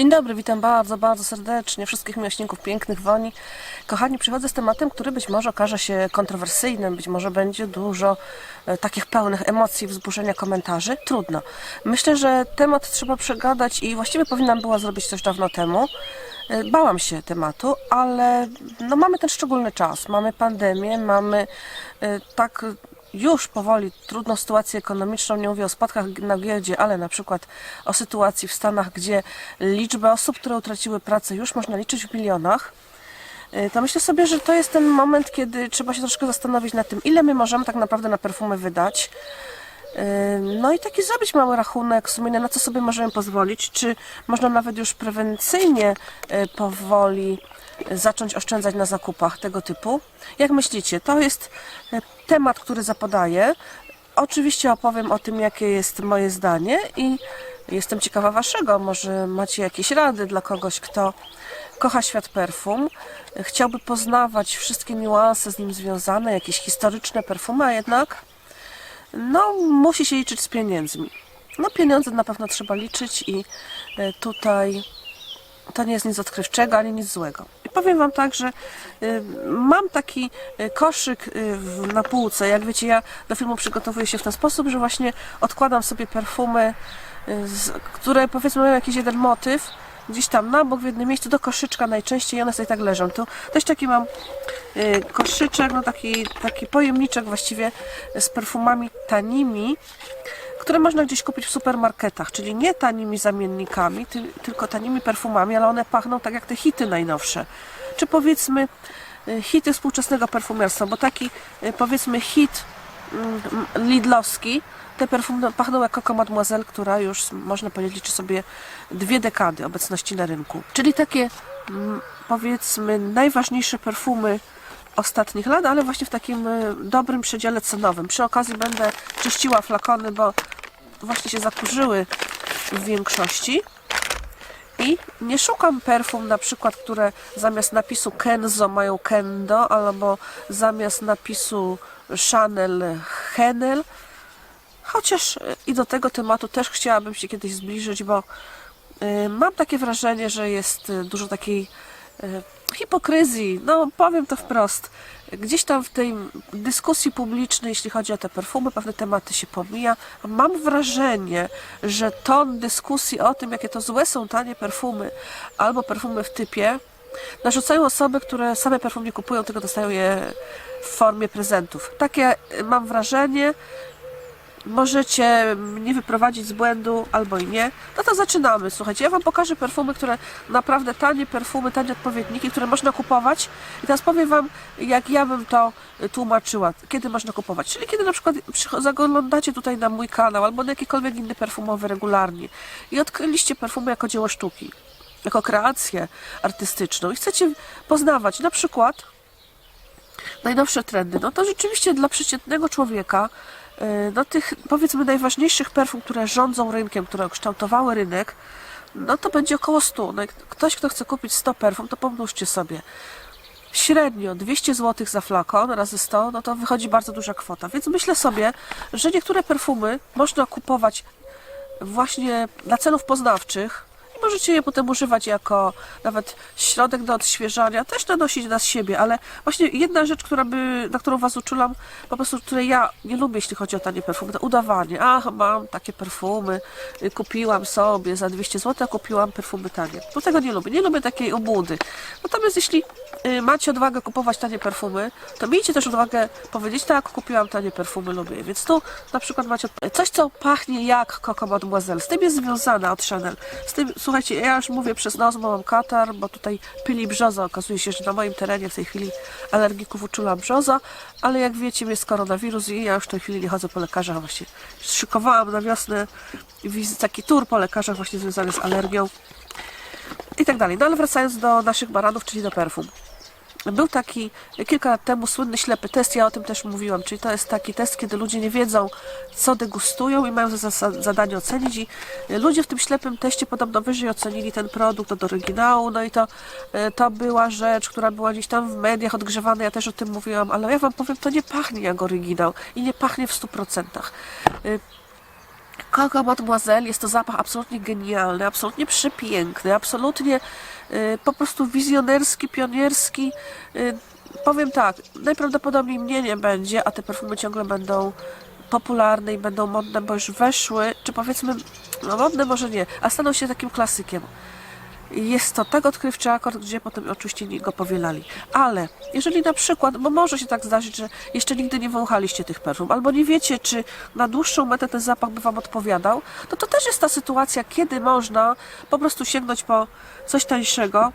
Dzień dobry, witam bardzo, bardzo serdecznie wszystkich miłośników pięknych woni. Kochani, przychodzę z tematem, który być może okaże się kontrowersyjnym, być może będzie dużo e, takich pełnych emocji, wzburzenia komentarzy. Trudno. Myślę, że temat trzeba przegadać i właściwie powinnam była zrobić coś dawno temu. E, Bałam się tematu, ale no, mamy ten szczególny czas. Mamy pandemię, mamy e, tak już powoli trudną sytuację ekonomiczną, nie mówię o spadkach na giełdzie, ale na przykład o sytuacji w Stanach, gdzie liczbę osób, które utraciły pracę już można liczyć w milionach, y, to myślę sobie, że to jest ten moment, kiedy trzeba się troszkę zastanowić nad tym, ile my możemy tak naprawdę na perfumy wydać. No i taki zrobić mały rachunek sumienny, na co sobie możemy pozwolić, czy można nawet już prewencyjnie y, powoli zacząć oszczędzać na zakupach tego typu. Jak myślicie, to jest y, temat, który zapodaję. Oczywiście opowiem o tym, jakie jest moje zdanie i jestem ciekawa waszego. Może macie jakieś rady dla kogoś, kto kocha świat perfum, chciałby poznawać wszystkie niuanse z nim związane, jakieś historyczne perfumy, a jednak no, musi się liczyć z pieniędzmi. No, pieniądze na pewno trzeba liczyć i e, tutaj to nie jest nic odkrywczego, ani nic złego. I powiem Wam tak, że y, mam taki y, koszyk na półce. Jak wiecie, ja do filmu przygotowuję się w ten sposób, że właśnie odkładam sobie perfumy, które powiedzmy mają jakiś jeden motyw, gdzieś tam na bok w jednym miejscu do koszyczka najczęściej one sobie tak leżą. Tu też taki mam y, koszyczek, no taki, taki pojemniczek właściwie z perfumami tanimi, które można gdzieś kupić w supermarketach, czyli nie tanimi zamiennikami, ty, tylko tanimi perfumami, ale one pachną tak jak te hity najnowsze. Czy powiedzmy y, hity współczesnego perfumiarstwa, bo taki y, powiedzmy hit mm, lidlowski, te perfumy pachną jak Coco Mademoiselle, która już można powiedzieć liczy sobie dwie dekady obecności na rynku. Czyli takie mm, powiedzmy najważniejsze perfumy ostatnich lat, ale właśnie w takim y, dobrym przedziale cenowym. Przy okazji będę czyściła flakony, bo właśnie się zakurzyły w większości. I nie szukam perfum na przykład, które zamiast napisu Kenzo mają Kendo, albo zamiast napisu Chanel Henel. Chociaż y, i do tego tematu też chciałabym się kiedyś zbliżyć, bo y, mam takie wrażenie, że jest y, dużo takiej hipokryzji, no powiem to wprost. Gdzieś tam w tej dyskusji publicznej, jeśli chodzi o te perfumy, pewne tematy się pomija. Mam wrażenie, że ton dyskusji o tym, jakie to złe są tanie perfumy albo perfumy w typie, narzucają osoby, które same perfum nie kupują, tylko dostają je w formie prezentów. Takie mam wrażenie, możecie mnie wyprowadzić z błędu albo i nie, no to zaczynamy. Słuchajcie, ja Wam pokażę perfumy, które naprawdę tanie perfumy, tanie odpowiedniki, które można kupować. I teraz powiem Wam, jak ja bym to tłumaczyła, kiedy można kupować. Czyli kiedy na przykład zaglądacie tutaj na mój kanał albo na jakikolwiek inny perfumowy regularnie i odkryliście perfumy jako dzieło sztuki, jako kreację artystyczną i chcecie poznawać na przykład najnowsze trendy, no to rzeczywiście dla przeciętnego człowieka, no tych powiedzmy najważniejszych perfum, które rządzą rynkiem, które kształtowały rynek, no to będzie około 100. No, ktoś, kto chce kupić 100 perfum, to pomnóżcie sobie. Średnio 200 zł za flakon razy 100, no to wychodzi bardzo duża kwota. Więc myślę sobie, że niektóre perfumy można kupować właśnie dla celów poznawczych. Możecie je potem używać jako nawet środek do odświeżania, też nanosić na siebie, ale właśnie jedna rzecz, która by, na którą Was uczulam, po prostu której ja nie lubię, jeśli chodzi o tanie perfumy, to udawanie. Ach, mam takie perfumy, kupiłam sobie za 200 zł, kupiłam perfumy tanie. Bo tego nie lubię, nie lubię takiej obłudy. Natomiast jeśli y, macie odwagę kupować tanie perfumy, to miejcie też odwagę powiedzieć, tak, kupiłam tanie perfumy, lubię je. Więc tu na przykład macie coś, co pachnie jak Coco Mademoiselle. Z tym jest związana od Chanel. Z tym, słuchajcie, ja już mówię przez nos, bo mam katar, bo tutaj pyli brzoza. Okazuje się, że na moim terenie w tej chwili alergików uczula brzoza, ale jak wiecie, jest koronawirus i ja już w tej chwili nie chodzę po lekarzach. Właśnie szykowałam na wiosnę taki tur po lekarzach właśnie związany z alergią i tak dalej. No ale wracając do naszych baranów, czyli do perfum. Był taki kilka lat temu słynny ślepy test, ja o tym też mówiłam, czyli to jest taki test, kiedy ludzie nie wiedzą, co degustują i mają za za- zadanie ocenić i ludzie w tym ślepym teście podobno wyżej ocenili ten produkt od oryginału, no i to, e, to była rzecz, która była gdzieś tam w mediach odgrzewana, ja też o tym mówiłam, ale ja wam powiem, to nie pachnie jak oryginał i nie pachnie w 100%. Coco Mademoiselle jest to zapach absolutnie genialny, absolutnie przepiękny, absolutnie y, po prostu wizjonerski, pionierski. Y, powiem tak, najprawdopodobniej mnie nie będzie, a te perfumy ciągle będą popularne i będą modne, bo już weszły, czy powiedzmy, no modne może nie, a staną się takim klasykiem. Jest to tak odkrywczy akord, gdzie potem oczywiście go powielali. Ale jeżeli na przykład, bo może się tak zdarzyć, że jeszcze nigdy nie wąchaliście tych perfum, albo nie wiecie, czy na dłuższą metę ten zapach by Wam odpowiadał, to to też jest ta sytuacja, kiedy można po prostu sięgnąć po coś tańszego,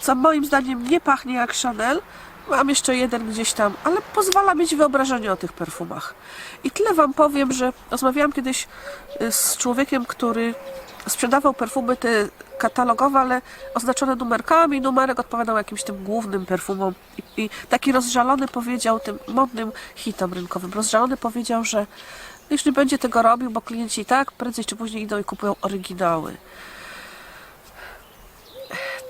co moim zdaniem nie pachnie jak Chanel. Mam jeszcze jeden gdzieś tam, ale pozwala mieć wyobrażenie o tych perfumach. I tyle Wam powiem, że rozmawiałam kiedyś y, z człowiekiem, który sprzedawał perfumy te katalogowe, ale oznaczone numerkami. Numerek odpowiadał jakimś tym głównym perfumom. I, I taki rozżalony powiedział, tym modnym hitom rynkowym, rozżalony powiedział, że już nie będzie tego robił, bo klienci i tak prędzej czy później idą i kupują oryginały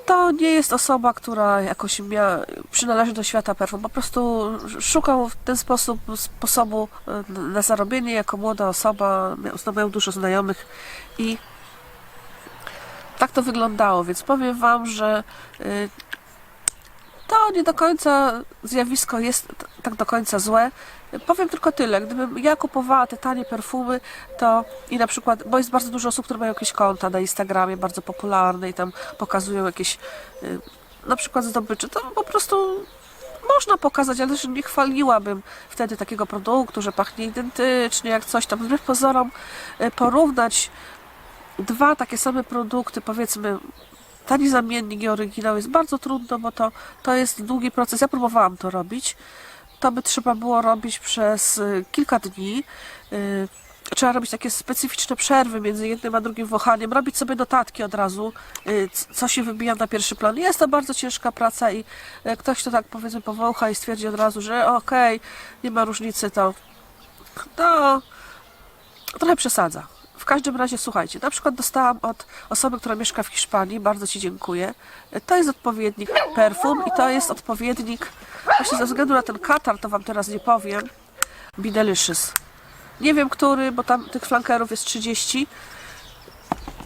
to nie jest osoba, która jakoś mia, przynależy do świata perfum. Po prostu szukał w ten sposób sposobu e, na zarobienie jako młoda osoba. Miał, miał dużo znajomych i tak to wyglądało. Więc powiem Wam, że y, to nie do końca zjawisko jest tak do końca złe. Powiem tylko tyle, gdybym ja kupowała te tanie perfumy, to i na przykład, bo jest bardzo dużo osób, które mają jakieś konta na Instagramie bardzo popularne i tam pokazują jakieś y, na przykład zdobycze, to po prostu można pokazać, ale też nie chwaliłabym wtedy takiego produktu, że pachnie identycznie, jak coś tam. Wbrew pozorom y, porównać dwa takie same produkty, powiedzmy tani zamiennik i oryginał jest bardzo trudno, bo to, to jest długi proces. Ja próbowałam to robić. To by trzeba było robić przez y, kilka dni. Y, Trzeba robić takie specyficzne przerwy między jednym a drugim wąchaniem, robić sobie notatki od razu, y, co się wybija na pierwszy plan. Jest to bardzo ciężka praca i ktoś to tak powiedzmy powącha i stwierdzi od razu, że okej, nie ma różnicy, to, to trochę przesadza. W każdym razie, słuchajcie, na przykład dostałam od osoby, która mieszka w Hiszpanii, bardzo Ci dziękuję. To jest odpowiednik perfum i to jest odpowiednik, właśnie ze względu na ten katar, to Wam teraz nie powiem, Be Delicious. Nie wiem który, bo tam tych flankerów jest 30.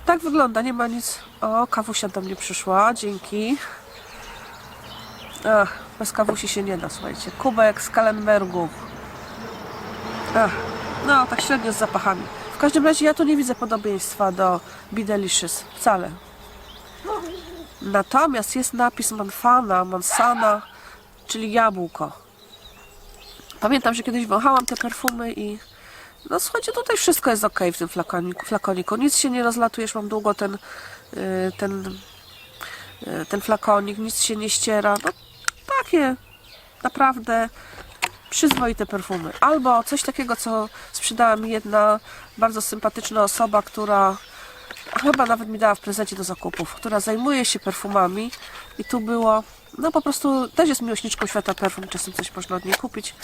Tak wygląda, nie ma nic. O, kawusia do mnie przyszła, dzięki. Ach, bez kawusi się nie da, słuchajcie. Kubek z Kalenbergu. Ach, no, tak średnio z zapachami. W każdym razie ja tu nie widzę podobieństwa do Be Delicious. Wcale. Natomiast jest napis Manfana, Mansana, czyli jabłko. Pamiętam, że kiedyś wąchałam te perfumy i no słuchajcie, tutaj wszystko jest ok w tym flakoniku. flakoniku. Nic się nie rozlatuje, już mam długo ten, y, ten, y, ten flakonik, nic się nie ściera. No takie naprawdę przyzwoite perfumy. Albo coś takiego, co sprzedała mi jedna bardzo sympatyczna osoba, która chyba nawet mi dała w prezencie do zakupów, która zajmuje się perfumami i tu było, no po prostu też jest miłośniczką świata perfum, czasem coś można od niej kupić.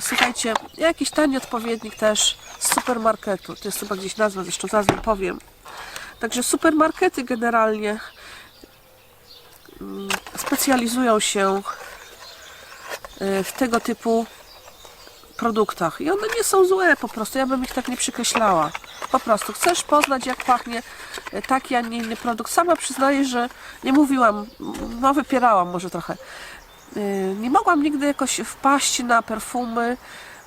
Słuchajcie, jakiś tani odpowiednik też z supermarketu, to jest chyba gdzieś nazwa, zresztą nazwę powiem. Także supermarkety generalnie mm, specjalizują się y, w tego typu produktach. I one nie są złe po prostu, ja bym ich tak nie przykreślała. Po prostu chcesz poznać jak pachnie e, taki, a nie inny produkt. Sama przyznaję, że nie mówiłam, no wypierałam może trochę. Yy, Nie mogłam nigdy jakoś wpaść na perfumy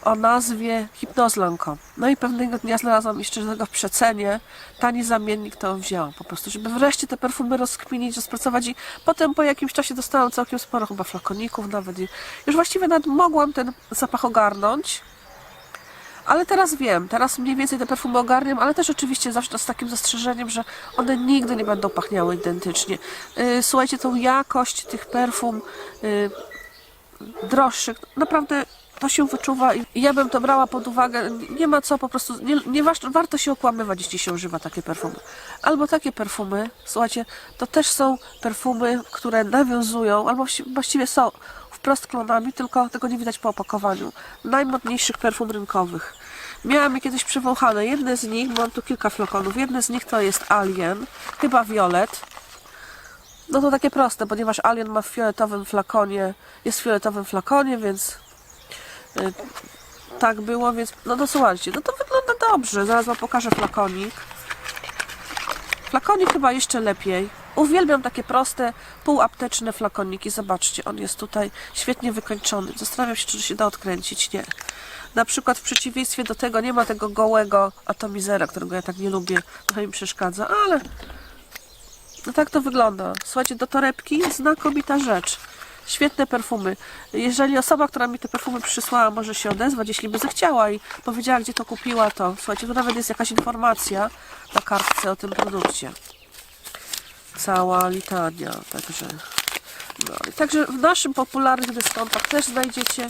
o nazwie Hypnozlanko. No i pewnego dnia znalazłam jeszcze tego w przecenie. Tani zamiennik to wzięłam po prostu, żeby wreszcie te perfumy rozkminić, rozpracować i potem po jakimś czasie dostałam całkiem sporo chyba flakoników nawet i już właściwie nawet mogłam ten zapach ogarnąć. Ale teraz wiem, teraz mniej więcej te perfumy ogarniam, ale też oczywiście zawsze z takim zastrzeżeniem, że one nigdy nie będą pachniały identycznie. Yy, Słuchajcie, tą jakość tych perfum yy, droższych, naprawdę to się wyczuwa i ja bym to brała pod uwagę. Nie ma co po prostu, nie, nie warto się okłamywać, jeśli się używa takie perfumy. Albo takie perfumy, słuchajcie, to też są perfumy, które nawiązują, albo właści- właściwie są wprost klonami, tylko tego nie widać po opakowaniu. Najmodniejszych perfum rynkowych. Miałam je kiedyś przewąchane. Jedne z nich, mam tu kilka flakonów, jedne z nich to jest Alien, chyba Violet. No to takie proste, ponieważ Alien ma w fioletowym flakonie, jest w fioletowym flakonie, więc tak było, więc no to słuchajcie, no to wygląda dobrze, zaraz Wam pokażę flakonik. Flakonik chyba jeszcze lepiej. Uwielbiam takie proste, półapteczne flakoniki. Zobaczcie, on jest tutaj świetnie wykończony. Zastanawiam się, czy się da odkręcić. Nie. Na przykład w przeciwieństwie do tego nie ma tego gołego atomizera, którego ja tak nie lubię. Trochę mi przeszkadza, ale no tak to wygląda. Słuchajcie, do torebki znakomita rzecz. Świetne perfumy. Jeżeli osoba, która mi te perfumy przysłała, może się odezwać, jeśli by zechciała i powiedziała, gdzie to kupiła, to słuchajcie, tu nawet jest jakaś informacja na kartce o tym produkcie. Cała litania, także. No, także w naszym popularnych dyskontach też znajdziecie.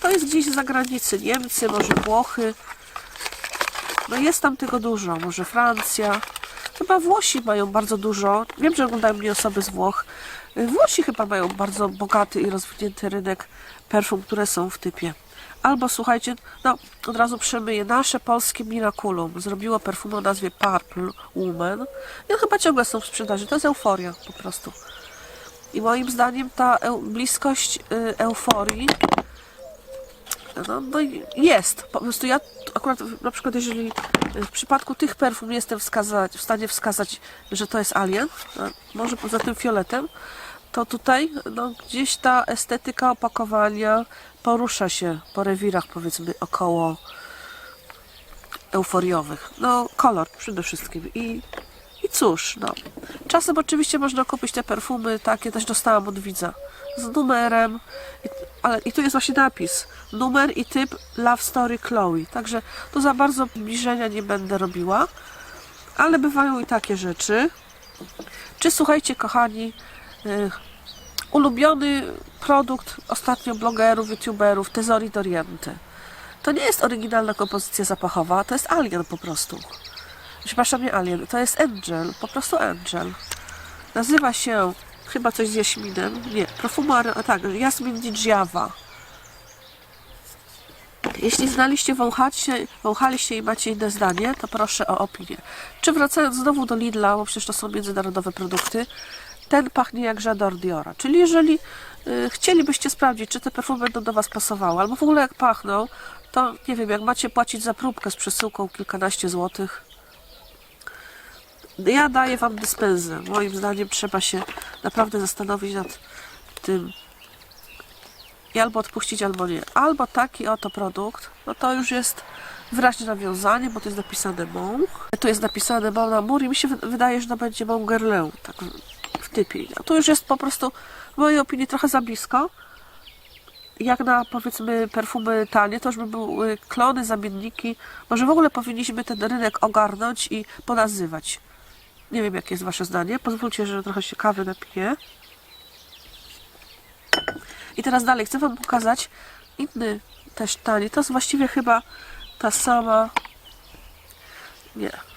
To jest gdzieś z zagranicy, Niemcy, może Włochy. No jest tam tego dużo, może Francja. Chyba Włosi mają bardzo dużo. Wiem, że oglądają mnie osoby z Włoch. Y, Włosi chyba mają bardzo bogaty i rozwinięty rynek perfum, które są w typie. Albo słuchajcie, no od razu przemyję, nasze polskie Miraculum zrobiło perfum o nazwie Purple Woman. I chyba ciągle są w sprzedaży. To jest euforia po prostu. I moim zdaniem ta eu, bliskość y, euforii no, no jest. Po prostu ja akurat na przykład jeżeli w przypadku tych perfum jestem wskazać, w stanie wskazać, że to jest alien, a może poza tym fioletem, to tutaj no, gdzieś ta estetyka opakowania porusza się po rewirach powiedzmy około euforiowych. No kolor przede wszystkim i i cóż, no. Czasem oczywiście można kupić te perfumy, takie też dostałam od widza, z numerem, i, ale i tu jest właśnie napis, numer i typ Love Story Chloe, także tu za bardzo zbliżenia nie będę robiła, ale bywają i takie rzeczy. Czy słuchajcie, kochani, ulubiony produkt ostatnio blogerów, youtuberów, Tesori d'Oriente. To nie jest oryginalna kompozycja zapachowa, to jest alien po prostu. Przepraszam, nie Alien, to jest Angel, po prostu Angel. Nazywa się chyba coś z jaśminem, nie, Profumar, a tak, Jasmin Djiava. Jeśli znaliście, wąchacie, wąchaliście i macie inne zdanie, to proszę o opinię. Czy wracając znowu do Lidla, bo przecież to są międzynarodowe produkty, ten pachnie jak J'adore Diora. Czyli jeżeli y, chcielibyście sprawdzić, czy te perfumy będą do Was pasowały, albo w ogóle jak pachną, to nie wiem, jak macie płacić za próbkę z przesyłką kilkanaście złotych, ja daję Wam dyspensę. Moim zdaniem trzeba się naprawdę zastanowić nad tym i albo odpuścić, albo nie. Albo taki oto produkt, no to już jest wyraźne nawiązanie, bo to jest napisane Mont. Tu jest napisane Mont Amour i mi się wy- wydaje, że to będzie Mont Guerlain, tak w typie. A tu już jest po prostu, w mojej opinii, trochę za blisko. Jak na, powiedzmy, perfumy tanie, to już by były klony, zamienniki. Może w ogóle powinniśmy ten rynek ogarnąć i ponazywać. Nie wiem, jakie jest Wasze zdanie. Pozwólcie, że trochę się kawy napiję. I teraz dalej chcę Wam pokazać inny też tani. To jest właściwie chyba ta sama. Nie.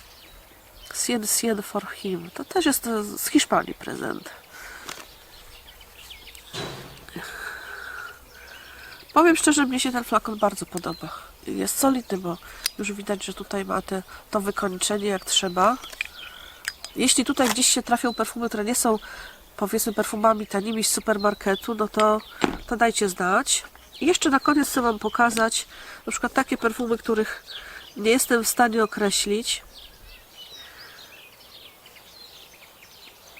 Sien Sien for him. To też jest e, z Hiszpanii prezent. Powiem szczerze, mnie się ten flakon bardzo podoba. Jest solidny, bo już widać, że tutaj ma te, to wykończenie jak trzeba. Jeśli tutaj gdzieś się trafią perfumy, które nie są powiedzmy perfumami tanimi z supermarketu, no to, to dajcie znać. I jeszcze na koniec chcę Wam pokazać na przykład takie perfumy, których nie jestem w stanie określić.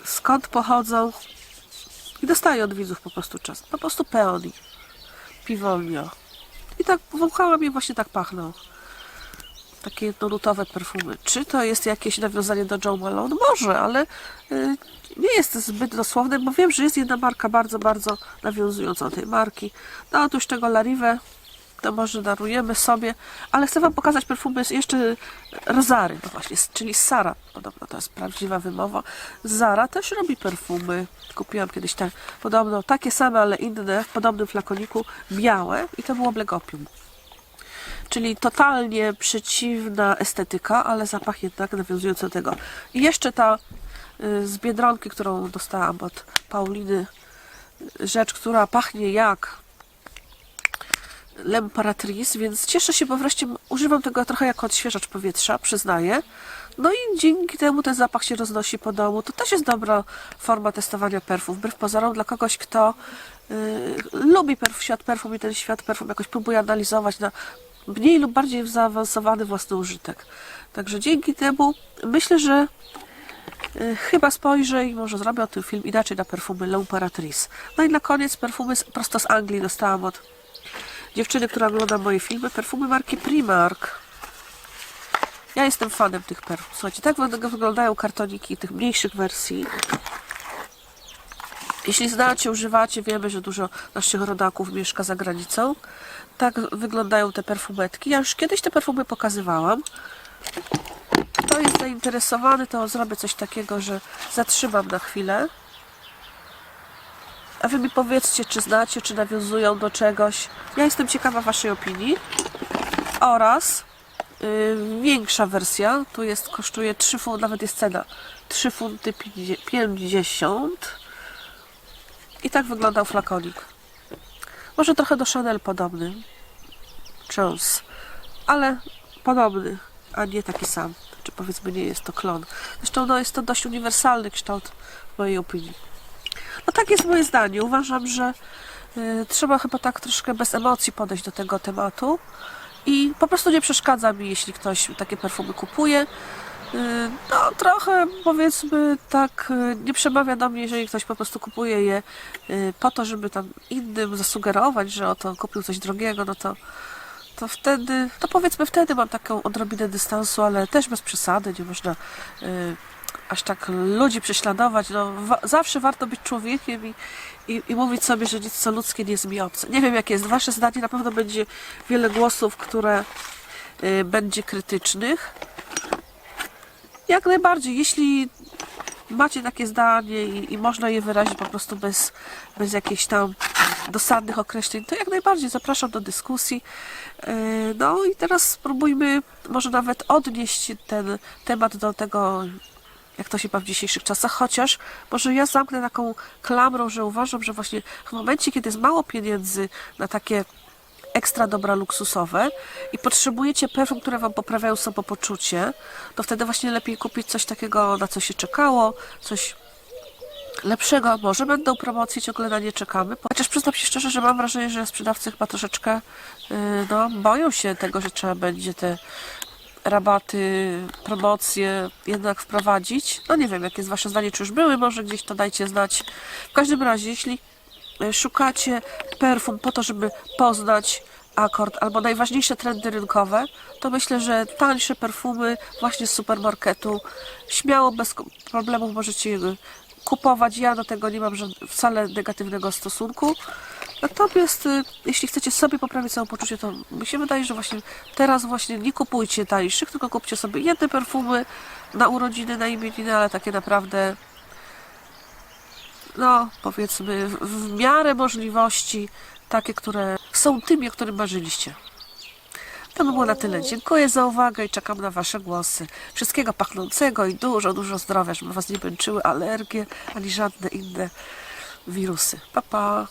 Skąd pochodzą i dostaję od widzów po prostu czas. Po prostu peoni, piwolio. I tak wąchałam i właśnie tak pachną takie jednonutowe perfumy. Czy to jest jakieś nawiązanie do Joe Malone? Może, ale y, nie jest zbyt dosłowne, bo wiem, że jest jedna marka bardzo, bardzo nawiązująca do tej marki. No otóż tego Larive to może darujemy sobie, ale chcę Wam pokazać perfumy z jeszcze Rozary, no właśnie, czyli Sara, podobno to jest prawdziwa wymowa. Zara też robi perfumy. Kupiłam kiedyś tak, podobno takie same, ale inne, w podobnym flakoniku, białe i to było Blegopium. Czyli totalnie przeciwna estetyka, ale zapach jednak nawiązujący do tego. I jeszcze ta y, z Biedronki, którą dostałam od Pauliny, rzecz, która pachnie jak L'Emperatrice, więc cieszę się, bo wreszcie używam tego trochę jako odświeżacz powietrza, przyznaję. No i dzięki temu ten zapach się roznosi po domu. To też jest dobra forma testowania perfum, wbrew pozorom dla kogoś, kto y, lubi perf, świat perfum i ten świat perfum jakoś próbuje analizować na mniej lub bardziej zaawansowany własny użytek. Także dzięki temu myślę, że y, chyba spojrzę i może zrobię o tym film inaczej na perfumy L'Imperatrice. No i na koniec perfumy prosto z Anglii dostałam od dziewczyny, która ogląda moje filmy, perfumy marki Primark. Ja jestem fanem tych perfum. Słuchajcie, tak wyg- wyglądają kartoniki tych mniejszych wersji. Jeśli znacie, używacie, wiemy, że dużo naszych rodaków mieszka za granicą. Tak wyglądają te perfumetki. Ja już kiedyś te perfumy pokazywałam. Kto jest zainteresowany, to zrobię coś takiego, że zatrzymam na chwilę. A wy mi powiedzcie, czy znacie, czy nawiązują do czegoś. Ja jestem ciekawa waszej opinii. Oraz yy, większa wersja, tu jest, kosztuje 3 funty, nawet jest cena 3 funty 50. I tak wyglądał flakonik. Może trochę do Chanel podobny. Jones. Ale podobny, a nie taki sam. Czy powiedzmy nie jest to klon. Zresztą no, jest to dość uniwersalny kształt w mojej opinii. Tak jest moje zdanie. Uważam, że y, trzeba chyba tak troszkę bez emocji podejść do tego tematu. I po prostu nie przeszkadza mi, jeśli ktoś takie perfumy kupuje. Y, No, trochę powiedzmy tak, y, nie przemawia do mnie, jeżeli ktoś po prostu kupuje je y, po to, żeby tam innym zasugerować, że oto kupił coś drogiego, no to, to wtedy, to powiedzmy wtedy mam taką odrobinę dystansu, ale też bez przesady, nie można aż tak ludzi prześladować. No, wa- zawsze warto być człowiekiem i, i, i mówić sobie, że nic co ludzkie nie jest mi obce. Nie wiem, jakie jest wasze zdanie, na pewno będzie wiele głosów, które y, będzie krytycznych. Jak najbardziej, jeśli macie takie zdanie i, i można je wyrazić po prostu bez, bez jakichś tam dosadnych określeń, to jak najbardziej zapraszam do dyskusji. Yy, No i teraz spróbujmy może nawet odnieść ten temat do tego, jak to się ma w dzisiejszych czasach, chociaż może ja zamknę taką klamrą, że uważam, że właśnie w momencie, kiedy jest mało pieniędzy na takie ekstra dobra luksusowe i potrzebujecie perfum, które Wam poprawiają samopoczucie, to wtedy właśnie lepiej kupić coś takiego, na co się czekało, coś lepszego. Może będą promocje, ciągle na nie czekamy. Chociaż przyznam się szczerze, że mam wrażenie, że sprzedawcy chyba troszeczkę yy, no, boją się tego, że trzeba będzie te rabaty, promocje jednak wprowadzić. No nie wiem, jakie jest Wasze zdanie, czy już były, może gdzieś to dajcie znać. W każdym razie, jeśli e, szukacie perfum po to, żeby poznać akord albo najważniejsze trendy rynkowe, to myślę, że tańsze perfumy właśnie z supermarketu śmiało, bez problemów możecie je kupować. Ja do tego nie mam wcale negatywnego stosunku. Natomiast y, jeśli chcecie sobie poprawić samopoczucie, to mi się wydaje, że właśnie teraz właśnie nie kupujcie tańszych, tylko kupcie sobie jedne perfumy na urodziny, na imieniny, ale takie naprawdę no powiedzmy w, w miarę możliwości takie, które są tymi, o którym marzyliście. To by było na tyle. Dziękuję za uwagę i czekam na Wasze głosy. Wszystkiego pachnącego i dużo, dużo zdrowia, żeby Was nie męczyły alergie ani żadne inne wirusy. Pa, pa!